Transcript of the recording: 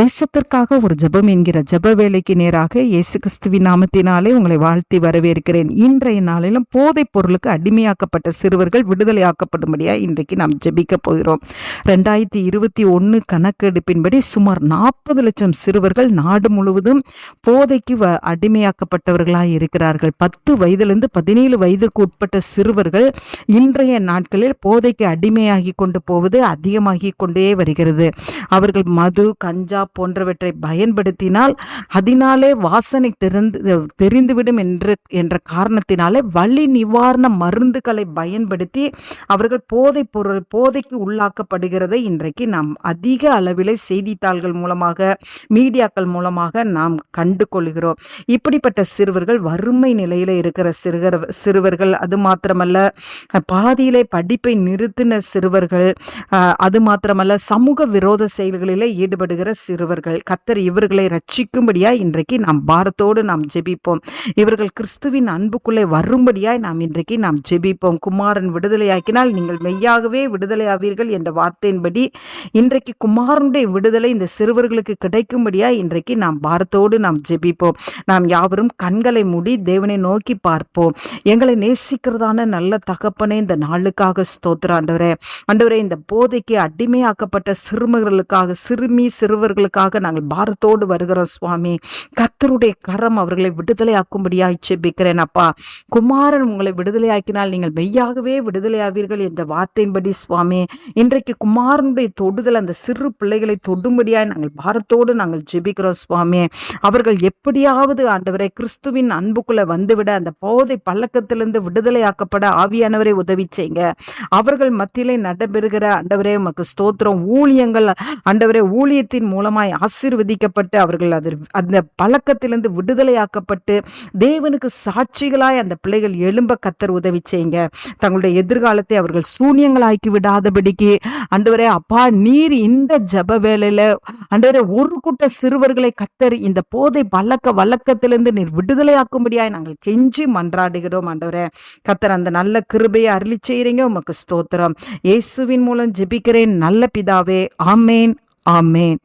தேசத்திற்காக ஒரு ஜெபம் என்கிற ஜப வேலைக்கு நேராக இயேசு கிறிஸ்துவின் நாமத்தினாலே உங்களை வாழ்த்தி வரவேற்கிறேன். இன்றைய நாளிலும் போதைப் பொருளுக்கு அடிமையாக்கப்பட்ட சிறுவர்கள் விடுதலையாக்கப்படும்படியா இன்றைக்கு நாம் ஜபிக்க போகிறோம். ரெண்டாயிரத்தி இருபத்தி ஒன்று கணக்கெடுப்பின்படி சுமார் நாற்பது லட்சம் சிறுவர்கள் நாடு முழுவதும் போதைக்கு வ அடிமையாக்கப்பட்டவர்களாக இருக்கிறார்கள். பத்து வயதிலிருந்து பதினேழு வயதிற்கு உட்பட்ட சிறுவர்கள் இன்றைய நாட்களில் போதைக்கு அடிமையாகி கொண்டு போவது அதிகமாகி கொண்டே வருகிறது. அவர்கள் மது கஞ்சா போன்றவற்றை பயன்படுத்தினால் அதனாலே வாசனை தெரிந்து தெரிந்துவிடும் என்று என்ற காரணத்தினாலே வலி நிவாரண மருந்துகளை பயன்படுத்தி அவர்கள் போதைப் பொருள் போதைக்கு உள்ளாக்கப்படுகிறதை இன்றைக்கு நாம் அதிக அளவில் செய்தித்தாள்கள் மூலமாக மீடியாக்கள் மூலமாக நாம் கண்டு கொள்கிறோம். இப்படிப்பட்ட சிறுவர்கள் வறுமை நிலையில் இருக்கிற சிறுகர் சிறுவர்கள் அது மாத்திரமல்ல பாதியிலே படிப்பை நிறுத்தின சிறுவர்கள் அது மாத்திரமல்ல சமூக விரோத செயல்களிலே ஈடுபடுகிற சிறுவர்கள் கத்தர் இவர்களை ரட்சிக்கும்படியாய் இன்றைக்கு நாம் பாரத்தோடு நாம் ஜெபிப்போம். இவர்கள் கிறிஸ்துவின் அன்புக்குள்ளே வரும்படியாய் நாம் இன்றைக்கு நாம் ஜெபிப்போம். குமாரன் விடுதலையாக்கினால் நீங்கள் மெய்யாகவே விடுதலையாவீர்கள் என்ற வார்த்தையின்படி இன்றைக்கு குமாரனுடைய விடுதலை இந்த சிறுவர்களுக்கு கிடைக்கும்படியாய் இன்றைக்கு நாம் பாரத்தோடு நாம் ஜெபிப்போம். நாம் யாவரும் கண்களை மூடி தேவனை நோக்கி பார்ப்போம். எங்களை நேசிக்கிறதான நல்ல தகப்பனே இந்த நாளுக்காக ஸ்தோத்திர ஆண்டவரே ஆண்டவரே இந்த போதைக்கு அடிமையாக்கப்பட்ட சிறுமிகளுக்காக சிறுமி சிறுவர்கள் அவர்களுக்காக நாங்கள் பாரத்தோடு வருகிறோம் சுவாமி. கத்தருடைய கரம் அவர்களை விடுதலையாக்கும்படியாய் செபிக்கிறேன் அப்பா. குமாரன் உங்களை விடுதலையாக்கினால் நீங்கள் மெய்யாகவே விடுதலையாவீர்கள் என்ற வார்த்தையின்படி சுவாமி. இன்றைக்கு குமாரனுடைய தொடுதல் அந்த சிறு பிள்ளைகளை தொடும்படியாய் நாங்கள் பாரத்தோடு நாங்கள் ஜெபிக்கிறோம் சுவாமி. அவர்கள் எப்படியாவது ஆண்டவரை கிறிஸ்துவின் அன்புக்குள்ள வந்துவிட அந்த போதை பழக்கத்திலிருந்து விடுதலையாக்கப்பட ஆவியானவரை உதவி செய்யுங்க. அவர்கள் மத்தியிலே நடைபெறுகிற ஆண்டவரே உமக்கு ஸ்தோத்திரம். ஊழியங்கள் ஆண்டவரே ஊழியத்தின் மூலம் மூலமாய் ஆசீர்வதிக்கப்பட்டு அவர்கள் அது அந்த பழக்கத்திலிருந்து விடுதலையாக்கப்பட்டு தேவனுக்கு சாட்சிகளாய் அந்த பிள்ளைகள் எழும்ப கத்தர் உதவி செய்யுங்க. தங்களுடைய எதிர்காலத்தை அவர்கள் சூன்யங்களாக்கி விடாதபடிக்கு அன்றுவரே அப்பா நீர் இந்த ஜப வேலையில அன்றுவரே ஒரு கூட்ட சிறுவர்களை கத்தர் இந்த போதை பழக்க வழக்கத்திலிருந்து நீர் விடுதலையாக்கும்படியாய் நாங்கள் கெஞ்சி மன்றாடுகிறோம் ஆண்டவரே. கத்தர் அந்த நல்ல கிருபையை அருளி செய்கிறீங்க உமக்கு ஸ்தோத்திரம். இயேசுவின் மூலம் ஜெபிக்கிறேன் நல்ல பிதாவே ஆமேன் ஆமேன்.